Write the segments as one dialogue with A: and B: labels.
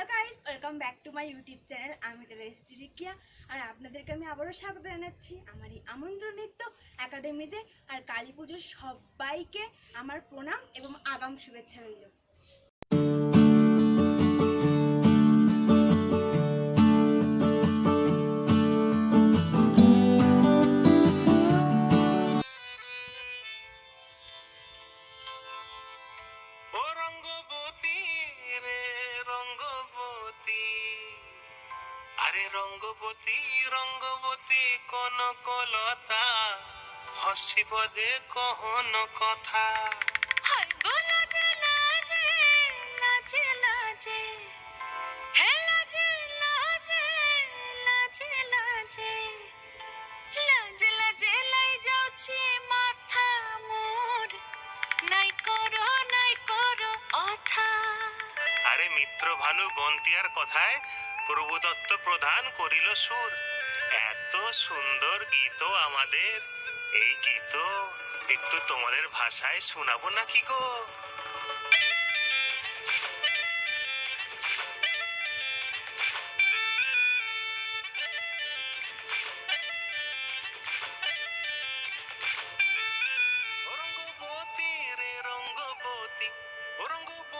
A: Hello guys, welcome back to my YouTube channel. আমি চলে এসেছি রিকিয়া, আর আপনাদেরকে আমি আবারও স্বাগত জানাচ্ছি আমার এই আমন্ত্রণ নৃত্য একাডেমিতে। আর কালী পুজোর সবাইকে আমার প্রণাম এবং আগাম শুভেচ্ছা রইল।
B: ও রঙ্গবতী রে রঙ্গবতী আরে রঙ্গবতী রঙ্গবতী, কোন কলতা? হসিব দে কহন কথা।
C: মাথা মোর। নাই করো নাই করো, অথা।
B: আরে মিত্র ভানু গন্তিয়ার কথায় প্রভু দত্ত প্রধান করিল সুর। এত সুন্দর গীত আমাদের। এই গীত একটু তোমাদের ভাষায় শোনাবো নাকি গো? রঙ্গবতী রে রঙ্গবতী ও রঙ্গবতী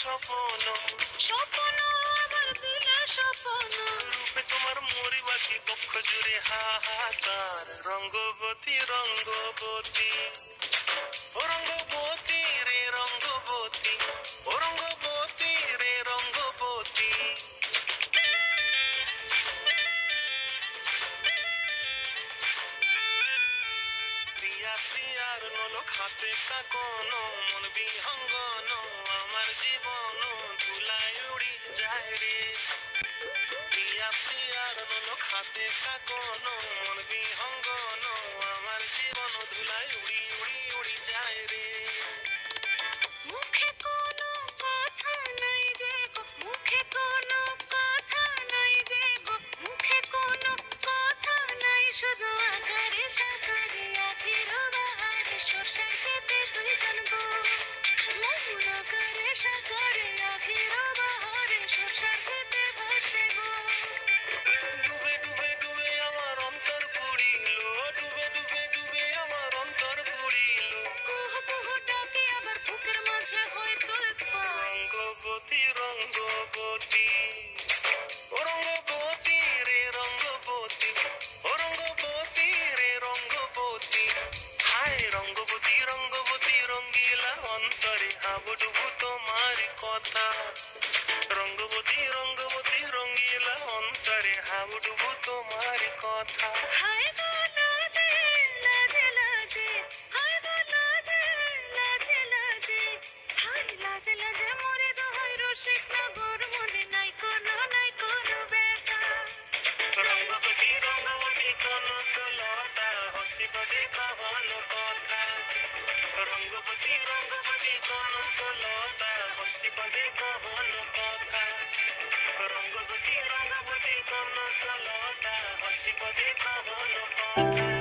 B: স্বপ্ন। স্বপ্ন
C: আমার দিলে স্বপ্ন।
B: রূপে তোমার মরিবাসী বক্ষ জুড়ে হাহাকার। রঙ্গবতী রঙ্গবতী। ও রঙ্গবতী রে রঙ্গবতী। ও রঙ্গবতী প্রিয়া প্রিয়ার নলক খাতে কাকন মন বিহঙ্গন, আমার জীবন ধুলাই উড়ি যায় রে। প্রিয়া প্রিয়ার নলক খাতে কাকন মন বিহঙ্গন, আমার জীবন ধুলাই উড়ি উড়ি উড়ি যায় রঙ্গবতী রঙ্গবতী রঙ্গবতী রে রঙ্গবতী রঙ্গবতী রে রঙ্গবতী। হায় রঙ্গবতী রঙ্গবতী রঙ্গিলা অন্তরে, হাবুডুবু তোমার কথা। রঙ্গবতী রঙ্গবতী রঙ্গিলা অন্তরে, হাবুডুবু কথা।
C: হায়
B: রঙ্গবতী রঙ্গবতী কোন লতা হসিব দেখা ভালো কথা রঙ্গবতী রঙ্গবতী কোন লতা হসিব দেখা ভালো কথা